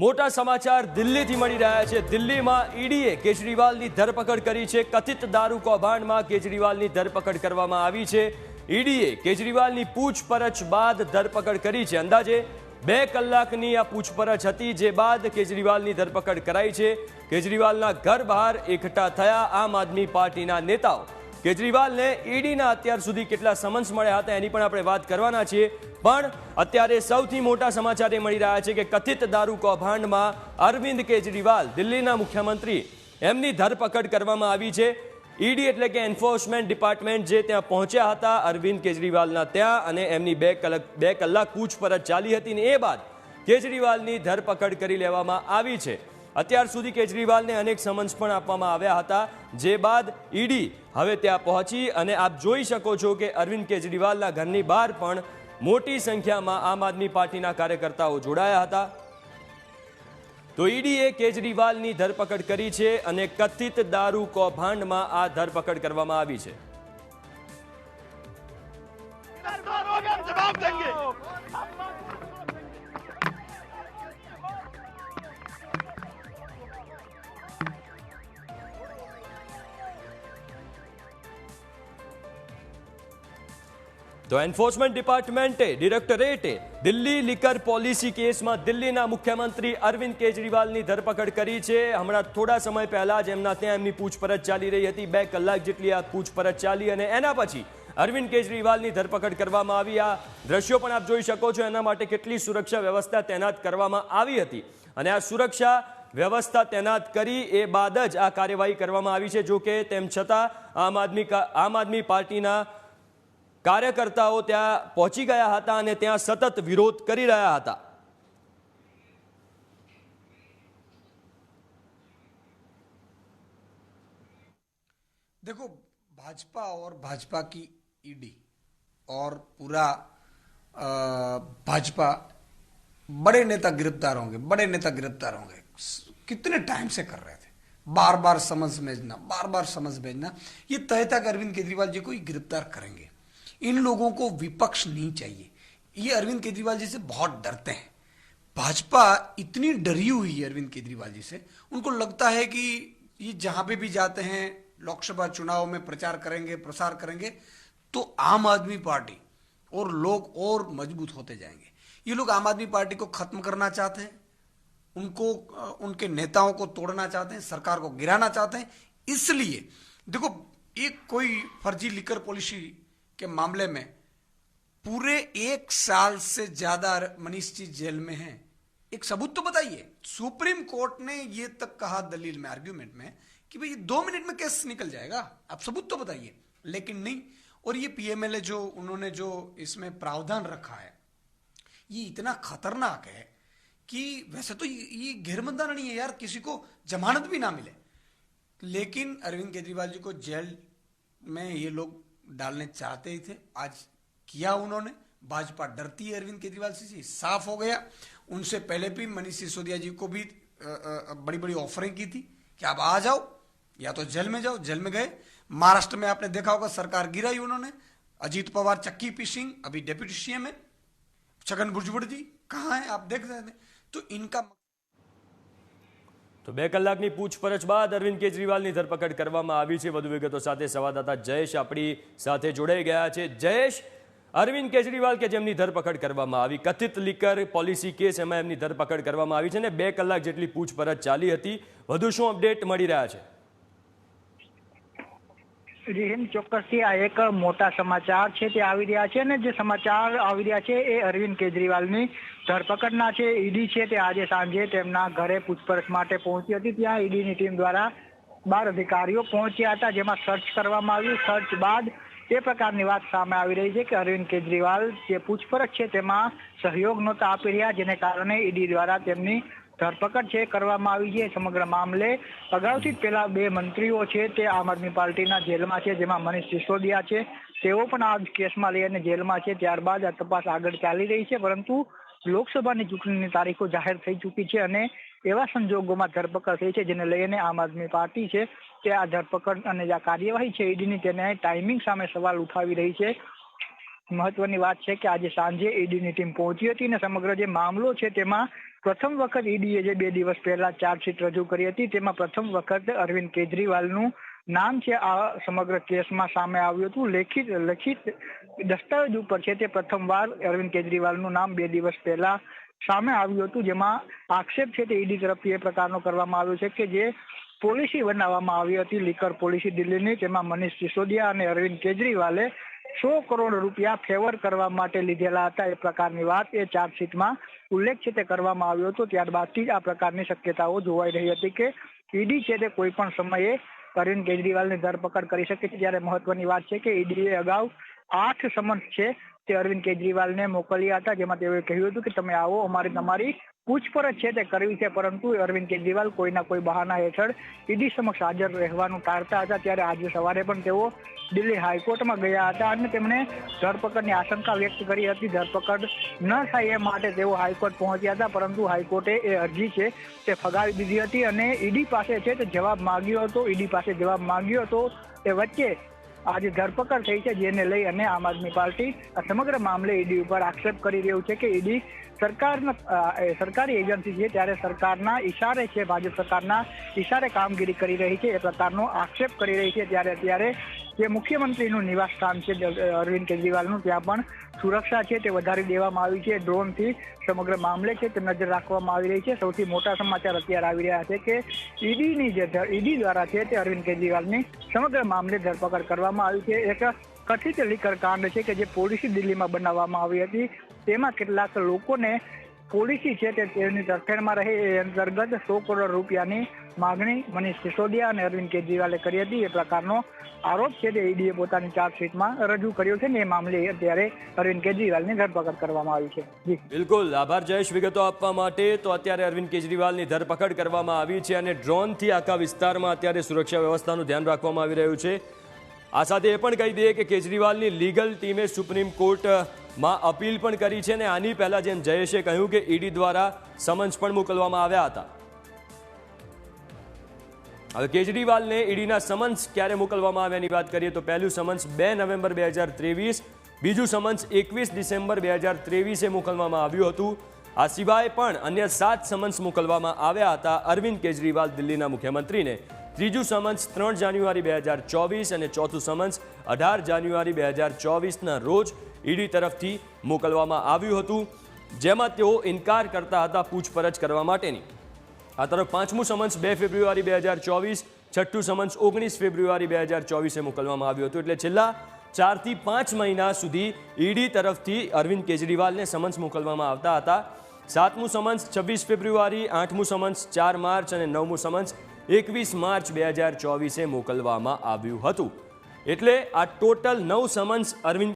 મોટા સમાચાર દિલ્હીથી મળી રહ્યા છે. દિલ્હીમાં ઈડીએ કેજરીવાલની ધરપકડ કરી છે. કથિત દારૂ કૌભાંડમાં કેજરીવાલની ધરપકડ કરવામાં આવી છે. ઈડીએ કેજરીવાલની પૂછપરછ બાદ ધરપકડ કરી છે. અંદાજે બે કલાકની આ પૂછપરછ હતી જે બાદ કેજરીવાલની ધરપકડ કરાઈ છે. કેજરીવાલના ઘર બહાર એકઠા થયા આમ આદમી પાર્ટીના નેતાઓ. કેજરીવાલને ઈડીના અત્યાર સુધી કેટલા સમન્સ મળ્યા હતા એની પણ આપણે વાત કરવાના છીએ. પણ અત્યારે સૌથી મોટા સમાચાર એ મળી રહ્યા છે કે કથિત દારૂ કૌભાંડમાં અરવિંદ કેજરીવાલ, દિલ્હીના મુખ્યમંત્રી, એમની ધરપકડ કરવામાં આવી છે. ઈડી એટલે કે એન્ફોર્સમેન્ટ ડિપાર્ટમેન્ટ જે ત્યાં પહોંચ્યા હતા, અરવિંદ કેજરીવાલના ત્યાં અને એમની બે કલાક બે કલાક પૂછપરછ ચાલી હતી ને એ બાદ કેજરીવાલની ધરપકડ કરી લેવામાં આવી છે. અત્યાર સુધી કેજરીવાલને અનેક સમન્સ પણ આપવામાં આવ્યા હતા, જે બાદ ઈડી હવે ત્યાં પહોંચી અને આપ જોઈ શકો છો કે અરવિંદ કેજરીવાલના ઘરની બહાર પણ મોટી સંખ્યામાં આમ આદમી પાર્ટીના કાર્યકર્તાઓ જોડાયા હતા. તો ઈડીએ કેજરીવાલની ધરપકડ કરી છે અને કથિત દારૂ કૌભાંડમાં આ ધરપકડ કરવામાં આવી છે. તો એન્ફોર્સમેન્ટ ડિપાર્ટમેન્ટે ડિરેક્ટરેટે દિલ્હી લિકર પોલિસી કેસમાં દિલ્હીના મુખ્યમંત્રી અરવિંદ કેજરીવાલની ધરપકડ કરી છે. હમણાં થોડા સમય પહેલા જ એમના ત્યાં એમની પૂછપરછ ચાલી રહી હતી. બે કલાક જેટલી આ પૂછપરછ ચાલી અને એના પછી અરવિંદ કેજરીવાલની ધરપકડ કરવામાં આવી. આ દ્રશ્યો પણ આપ જોઈ શકો છો. એના માટે કેટલી સુરક્ષા વ્યવસ્થા તૈનાત કરવામાં આવી હતી. અને આ સુરક્ષા વ્યવસ્થા તૈનાત કરી એ બાદ જ આ કાર્યવાહી કરવામાં આવી છે. જો કે તેમ છતાં આમ આદમી આમ આદમી પાર્ટીના કાર્યકર્તાઓ ત્યાં પહોંચી ગયા હતા અને ત્યાં સતત વિરોધ કરી રહ્યા હતા देखो भाजपा और भाजपा की ईडी और पूरा अ, भाजपा बड़े नेता गिरफ्तार होंगे बड़े नेता गिरफ्तार होंगे स- कितने टाइम से कर रहे थे बार बार समझ भेजना बार बार समझ भेजना ये तय था कि अरविंद केजरीवाल जी को ही गिरफ्तार करेंगे इन लोगों को विपक्ष नहीं चाहिए। ये अरविंद केजरीवाल जी से बहुत डरते हैं। भाजपा इतनी डरी हुई है अरविंद केजरीवाल जी से। उनको लगता है कि ये जहाँ पे भी जाते हैं, लोकसभा चुनाव में प्रचार करेंगे, प्रसार करेंगे तो आम आदमी पार्टी और लोग और मज़बूत होते जाएँगे। ये लोग आम आदमी पार्टी को खत्म करना चाहते हैं, उनको, उनके नेताओं को तोड़ना चाहते हैं, सरकार को गिराना चाहते हैं। इसलिए, देखो एक कोई फर्जी लिकर पॉलिसी के मामले में पूरे एक साल से ज़्यादा मनीष जी जेल में हैं। एक सबूत तो बताइए। सुप्रीम कोर्ट ने ये तक कहा दलील में आर्ग्यूमेंट में कि भाई दो मिनट में केस निकल जाएगा। आप सबूत तो बताइए। लेकिन नहीं और ये पीएमएलए जो उन्होंने जो इसमें प्रावधान रखा है ये इतना खतरनाक है कि वैसे तो ये, घेरबंदा नहीं है यार किसी को जमानत भी ना मिले। लेकिन अरविंद केजरीवाल जी को जेल में ये लोग डालने चाहते ही थे। आज किया उन्होंने। भाजपा डरती है अरविंद केजरीवाल से साफ़ हो गया। उनसे पहले भी मनीष सिसोदिया जी को भी बड़ी बड़ी ऑफरिंग की थी कि आप आ जाओ, या तो जेल में जाओ, जेल में गए। महाराष्ट्र में आपने देखा होगा, सरकार गिराई उन्होंने। अजीत पवार, चक्की पी सिंह, अभी डेप्यूटी सीएम है। छगन भुजबळ जी, कहाँ है? आप देख रहे हैं। तो इनका તો બે કલાકની પૂછપરછ બાદ અરવિંદ કેજરીવાલની ધરપકડ કરવામાં આવી છે. વધુ વિગતો સાથે સંવાદદાતા જયેશ આપણી સાથે જોડાઈ ગયા છે. જયેશ, અરવિંદ કેજરીવાલ કે જેમની ધરપકડ કરવામાં આવી? કથિત લીકર પોલિસી કેસ એમાં એમની ધરપકડ કરવામાં આવી છે ને બે કલાક જેટલી પૂછપરછ ચાલી હતી. વધુ શું અપડેટ મળી રહ્યા છે? રિહિન ચોક્કસથી આ એક મોટા સમાચાર છે તે આવી રહ્યા છે અને જે સમાચાર આવી રહ્યા છે એ અરવિંદ કેજરીવાલની ધરપકડના છે. ઈડી છે તે આજે સાંજે તેમના ઘરે પૂછપરછ માટે પહોંચી હતી. ત્યાં ઈડીની ટીમ દ્વારા બાર અધિકારીઓ પહોંચ્યા હતા જેમાં સર્ચ કરવામાં આવ્યું. સર્ચ બાદ એ પ્રકારની વાત સામે આવી રહી છે કે અરવિંદ કેજરીવાલ જે પૂછપરછ છે તેમાં સહયોગ નહોતા આપી રહ્યા, જેને કારણે ઈડી દ્વારા તેમની ધરપકડ છે, કરવામાં આવી છે સમગ્ર મામલે. અગાઉથી પેલા બે મંત્રીઓ છે તે આમ આદમી પાર્ટીના જેલમાં છે, જેમાં મનીષ સિસોદિયા છે. તેઓ પણ આ કેસમાં લઈને જેલમાં છે. ત્યારબાદ આ તપાસ આગળ ચાલી રહી છે, પરંતુ લોકસભાની ચૂંટણીની તારીખો જાહેર થઈ ચૂકી છે અને એવા સંજોગોમાં ધરપકડ થઈ છે, જેને લઈને આમ આદમી પાર્ટી છે તે આ ધરપકડ અને આ કાર્યવાહી છે ઈડીની તેને ટાઈમિંગ સામે સવાલ ઉઠાવી રહી છે. મહત્વની વાત છે કે આજે સાંજે ઈડીની ટીમ પહોંચી હતી અને સમગ્ર જે મામલો છે તેમાં પ્રથમ વખત ઈડીએ જે બે દિવસ પહેલા ચાર્જશીટ રજૂ કરી હતી, તેમાં પ્રથમ વખત અરવિંદ કેજરીવાલનું નામ છે આ સમગ્ર કેસમાં સામે આવ્યું હતું. લેખિત, લખિત દસ્તાવેજ ઉપર છે તે પ્રથમવાર અરવિંદ કેજરીવાલનું નામ બે દિવસ પહેલા સામે આવ્યું હતું, જેમાં આક્ષેપ છે તે ઈડી તરફથી એ પ્રકારનો કરવામાં આવ્યો છે કે જે પોલિસી બનાવવામાં આવી હતી, લીકર પોલિસી દિલ્હીની તેમાં મનીષ સિસોદિયા અને અરવિંદ કેજરીવાલે સો કરોડ રૂપિયા ફેવર કરવા માટે લીધેલા હતા. એ પ્રકારની વાત એ ચાર્જશીટમાં ઉલ્લેખ છે તે કરવામાં આવ્યો હતો. ત્યારબાદથી જ આ પ્રકારની શક્યતાઓ જોવાઈ રહી હતી કે ઈડી છે તે કોઈ પણ સમયે અરવિંદ કેજરીવાલની ધરપકડ કરી શકે છે. જ્યારે મહત્વની વાત છે કે ઈડીએ અગાઉ આઠ સમન્સ છે તે અરવિંદ કેજરીવાલને મોકલ્યા હતા. જેમાં તેઓએ કહ્યું હતું કે, તમે આવો, અમારી તમારી પૂછપરછ છે તે કરવી છે, પરંતુ અરવિંદ કેજરીવાલ કોઈના કોઈ બહાના હેઠળ ઈડી સમક્ષ હાજર રહેવાનું ટાળતા હતા ત્યારે આજે સવારે પણ તેઓ દિલ્હી હાઈકોર્ટમાં ગયા હતા અને તેમણે ધરપકડની આશંકા વ્યક્ત કરી હતી. ધરપકડ ન થાય એ માટે તેઓ હાઈકોર્ટ પહોંચ્યા હતા, પરંતુ હાઈકોર્ટે એ અરજી છે તે ફગાવી દીધી હતી અને ઈડી પાસે છે તે જવાબ માંગ્યો હતો. ઈડી પાસે જવાબ માંગ્યો હતો એ વચ્ચે આજે ધરપકડ થઈ છે જેને લઈ અને આમ આદમી પાર્ટી આ સમગ્ર મામલે ઈડી ઉપર આક્ષેપ કરી રહ્યું છે કે ઈડી સરકારના સરકારી એજન્સી છે ત્યારે સરકારના ઈશારે છે, ભાજપ સરકારના ઈશારે કામગીરી કરી રહી છે એ પ્રકારનો આક્ષેપ કરી રહી છે. ત્યારે અત્યારે જે મુખ્યમંત્રીનું નિવાસ સ્થાન છે અરવિંદ કેજરીવાલનું, ત્યાં પણ સુરક્ષા છે, તે વધારી દેવામાં આવી છે. ડ્રોનથી સમગ્ર મામલે છે, તે નજર રાખવામાં આવી રહી છે. સૌથી મોટા સમાચાર અત્યારે આવી રહ્યા છે કે ઈડીની જે ઈડી દ્વારા છે તે અરવિંદ કેજરીવાલની સમગ્ર મામલે ધરપકડ કરવામાં આવી છે. એક કથિત લીકર કાંડ છે કે જે પોલીસ દિલ્હીમાં બનાવવામાં આવી હતી. તેમાં કેટલાક લોકોને પોલિસી છે તે તેની તરફેણમાં રહે એ અંતર્ગત સો કરોડ રૂપિયાની માગણી મનીષ સિસોદિયા અને અરવિંદ કેજરીવાલે કરી હતી. એ પ્રકારનો આરોપ છે તે ઈડીએ પોતાની ચાર્જશીટમાં રજૂ કર્યો છે ને એ મામલે અત્યારે અરવિંદ કેજરીવાલની ધરપકડ કરવામાં આવી છે. બિલકુલ. આભાર જયેશ વિગતો આપવા માટે. તો અત્યારે અરવિંદ કેજરીવાલની ધરપકડ કરવામાં આવી છે અને ડ્રોનથી આખા વિસ્તારમાં અત્યારે સુરક્ષા વ્યવસ્થાનું ધ્યાન રાખવામાં આવી રહ્યું છે. આ સાથે એ પણ કહી દઈએ કે કેજરીવાલની લીગલ ટીમે સુપ્રીમ કોર્ટમાં અપીલ પણ કરી છે ને આની પહેલા જેમ જયેશે કહ્યું કે ઈડી દ્વારા સમન્સ પણ મોકલવામાં આવ્યા હતા. હવે કેજરીવાલને ઈડીના સમન્સ ક્યારે મોકલવામાં આવ્યાની વાત કરીએ તો પહેલું સમન્સ બે નવેમ્બર બે હજાર ત્રેવીસ, બીજું સમન્સ એકવીસ ડિસેમ્બર બે હજાર ત્રેવીસે મોકલવામાં આવ્યું હતું. આ સિવાય પણ અન્ય સાત સમન્સ મોકલવામાં આવ્યા હતા અરવિંદ કેજરીવાલ દિલ્હીના મુખ્યમંત્રીને. ત્રીજું સમન્સ ત્રણ જાન્યુઆરી બે હજાર ચોવીસ અને ચોથું સમન્સ અઢાર જાન્યુઆરી બે હજાર ચોવીસના રોજ ઈડી તરફથી મોકલવામાં આવ્યું હતું, જેમાં તેઓ ઇનકાર કરતા હતા પૂછપરછ કરવા માટેની. આ તરફ પાંચમું સમન્સ બે ફેબ્રુઆરી બે હજાર ચોવીસ, છઠ્ઠું સમન્સ ઓગણીસ ફેબ્રુઆરી બે હજાર ચોવીસે મોકલવામાં આવ્યું હતું. એટલે છેલ્લા ચારથી પાંચ મહિના સુધી ઈડી તરફથી અરવિંદ કેજરીવાલને સમન્સ મોકલવામાં આવતા હતા. સાતમું સમન્સ છવ્વીસ ફેબ્રુઆરી, આઠમું સમન્સ ચાર માર્ચ અને નવમું સમન્સ એકવીસ માર્ચ બે હજાર ચોવીસે મોકલવામાં આવ્યું હતું. એટલે આ ટોટલ નવ સમન્સ અરવિંદ